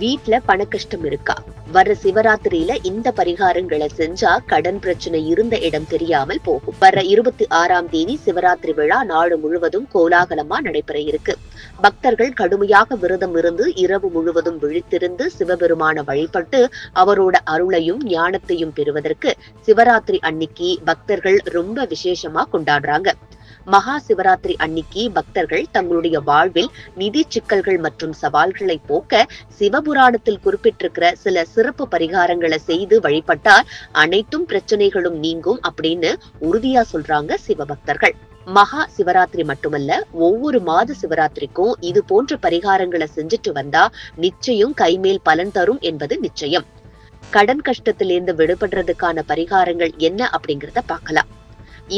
வீட்ல பண கஷ்டம் இருக்கா? வர்ற சிவராத்திரியில இந்த பரிகாரங்களை செஞ்சா கடன் பிரச்சனை இருந்த இடம் தெரியாமல் போகும். வர்ற இருபத்தி ஆறாம் தேதி சிவராத்திரி விழா நாடு முழுவதும் கோலாகலமா நடைபெற இருக்கு. பக்தர்கள் கடுமையாக விரதம் இருந்து இரவு முழுவதும் விழித்திருந்து சிவபெருமான வழிபட்டு அவரோட அருளையும் ஞானத்தையும் பெறுவதற்கு சிவராத்திரி அன்னைக்கு பக்தர்கள் ரொம்ப விசேஷமா கொண்டாடுறாங்க. மகா சிவராத்திரி அன்னிக்கு பக்தர்கள் தங்களுடைய வாழ்வில் நிதி சிக்கல்கள் மற்றும் சவால்களை போக்க சிவபுராணத்தில் குறிப்பிட்டிருக்கிற சில சிறப்பு பரிகாரங்களை செய்து வழிபட்டால் அனைத்தும் பிரச்சனைகளும் நீங்கும் அப்படின்னு உறுதியா சொல்றாங்க சிவபக்தர்கள். மகா சிவராத்திரி மட்டுமல்ல ஒவ்வொரு மாத சிவராத்திரிக்கும் இது போன்ற பரிகாரங்களை செஞ்சுட்டு வந்தா நிச்சயம் கைமேல் பலன் தரும் என்பது நிச்சயம். கடன் கஷ்டத்திலிருந்து விடுபடுறதுக்கான பரிகாரங்கள் என்ன அப்படிங்கறத பார்க்கலாம்.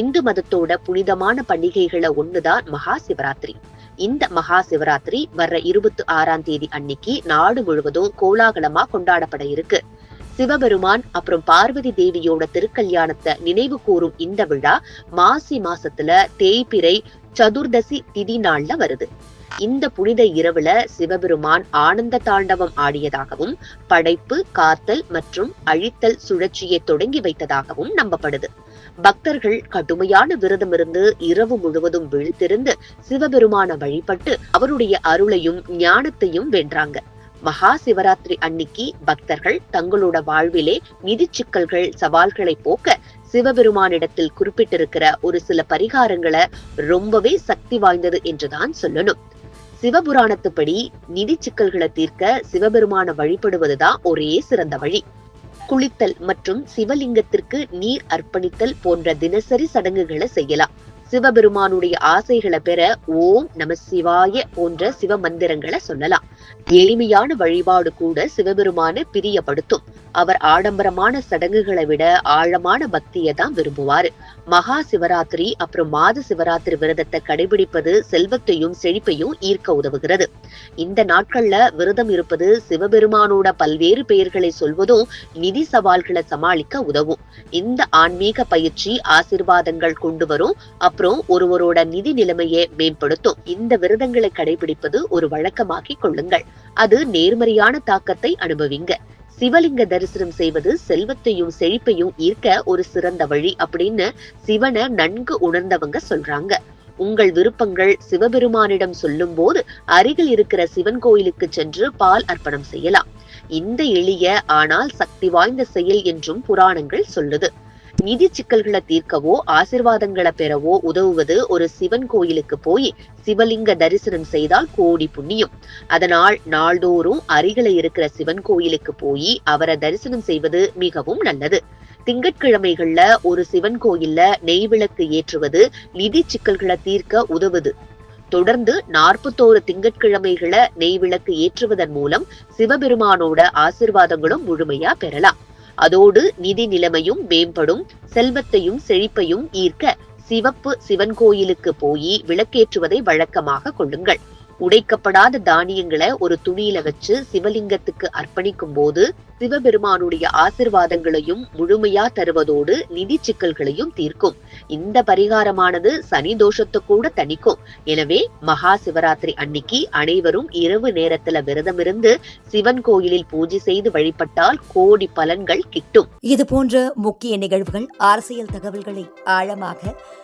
இந்து மதத்தோட புனிதமான பண்டிகைகளை ஒண்ணுதான் மகா சிவராத்திரி இந்த மகா சிவராத்திரி வர்ற இருபத்தி ஆறாம் தேதி அன்னைக்கு நாடு முழுவதும் கோலாகலமா கொண்டாடப்பட இருக்கு. சிவபெருமான் அப்புறம் பார்வதி தேவியோட திருக்கல்யாணத்தை நினைவு கூறும் இந்த விழா மாசி மாசத்துல தேய்பிறை சதுர்தசி திதி நாள்ல வருது. இந்த புனித இரவுல சிவபெருமான் ஆனந்த தாண்டவம் ஆடியதாகவும் படைப்பு காத்தல் மற்றும் அழித்தல் சுழற்சியை தொடங்கி வைத்ததாகவும் நம்பப்படுது. பக்தர்கள் கடுமையான விரதம் இருந்து இரவு முழுவதும் விழித்திருந்து சிவபெருமான வழிபட்டு அவருடைய அருளையும் ஞானத்தையும் வென்றாங்க. மகா சிவராத்திரி அன்னிக்கு பக்தர்கள் தங்களோட வாழ்விலே நிதி சிக்கல்கள் சவால்களை போக்க சிவபெருமானிடத்தில் குறிப்பிட்டிருக்கிற ஒரு சில பரிகாரங்களை ரொம்பவே சக்தி வாய்ந்தது என்றுதான் சொல்லணும். சிவபுராணத்துப்படி நிதி சிக்கல்களை தீர்க்க சிவபெருமான வழிபடுவதுதான் ஒரே சிறந்த வழி. குளித்தல் மற்றும் சிவலிங்கத்திற்கு நீர் அர்ப்பணித்தல் போன்ற தினசரி சடங்குகளை செய்யலாம். சிவபெருமானுடைய ஆசைகளை பெற ஓம் நம சிவாய போன்ற சிவ மந்திரங்களை சொல்லலாம். எளிமையான வழிபாடு கூட சிவபெருமான பிரியப்படுத்தும். அவர் ஆடம்பரமான சடங்குகளை விட ஆழமான பக்தியை தான் விரும்புவாரு. மகா சிவராத்திரி அப்புறம் மாத சிவராத்திரி விரதத்தை கடைபிடிப்பது செல்வத்தையும் செழிப்பையும் ஈர்க்க உதவுகிறது. இந்த நாட்கள்ல விரதம் இருப்பது சிவபெருமானோட பல்வேறு பெயர்களை சொல்வதும் நிதி சவால்களை சமாளிக்க உதவும். இந்த ஆன்மீக பயிற்சி ஆசிர்வாதங்கள் கொண்டு வரும். அப்புறம் ஒருவரோட நிதி நிலைமையை மேம்படுத்தும். இந்த விரதங்களை கடைபிடிப்பது ஒரு வழக்கமாக்கிக் செய்யுங்கள் அது நேர்மறையான தாக்கத்தை அனுபவிங்க. சிவலிங்க தரிசனம் செய்வது செல்வத்தையும் செழிப்பையும் ஈர்க்க ஒரு சிறந்த வழி அப்படின்னு சிவனை நன்கு உணர்ந்தவங்க சொல்றாங்க. உங்கள் விருப்பங்கள் சிவபெருமானிடம் சொல்லும் போது அருகில் இருக்கிற சிவன் கோயிலுக்கு சென்று பால் அர்ப்பணம் செய்யலாம். இந்த எளிய ஆனால் சக்தி வாய்ந்த செயல் என்றும் புராணங்கள் சொல்லுது. நிதி சிக்கல்களை தீர்க்கவோ ஆசிர்வாதங்களை பெறவோ உதவுவது ஒரு சிவன் கோயிலுக்கு போய் சிவலிங்க தரிசனம் செய்தால் கோடி புண்ணியம். அதனால் நாள்தோறும் அருகில இருக்கிற சிவன் கோயிலுக்கு போய் அவரை தரிசனம் செய்வது மிகவும் நல்லது. திங்கட்கிழமைகள்ல ஒரு சிவன் கோயில்ல நெய் விளக்கு ஏற்றுவது நிதி சிக்கல்களை தீர்க்க உதவுது. தொடர்ந்து நாற்பத்தோரு திங்கட்கிழமைகளை நெய் விளக்கு ஏற்றுவதன் மூலம் சிவபெருமானோட ஆசிர்வாதங்களும் முழுமையா பெறலாம். அதோடு நிதி நிலைமையும் மேம்படும் செல்வத்தையும் செழிப்பையும் ஈர்க்க சிவப்பு சிவன் கோயிலுக்கு போய் விளக்கேற்றுவதை வழக்கமாக கொள்ளுங்கள். உடைக்கப்படாத தானியங்களை ஒரு துணியில வச்சு சிவலிங்கத்துக்கு அர்ப்பணிக்கும் போது சிவபெருமானுடைய ஆசிர்வாதங்களையும் முழுமையா தருவதோடு நிதி சிக்கல்களையும் தீர்க்கும். இந்த பரிகாரமானது சனி தோஷத்தை கூட தணிக்கும். எனவே மகா சிவராத்திரி அன்னைக்கு அனைவரும் இரவு நேரத்துல விரதம் இருந்து சிவன் கோயிலில் பூஜை செய்து வழிபட்டால் கோடி பலன்கள் கிட்டும். இது போன்ற முக்கிய நிகழ்வுகள் அரசியல் தகவல்களை ஆழமாக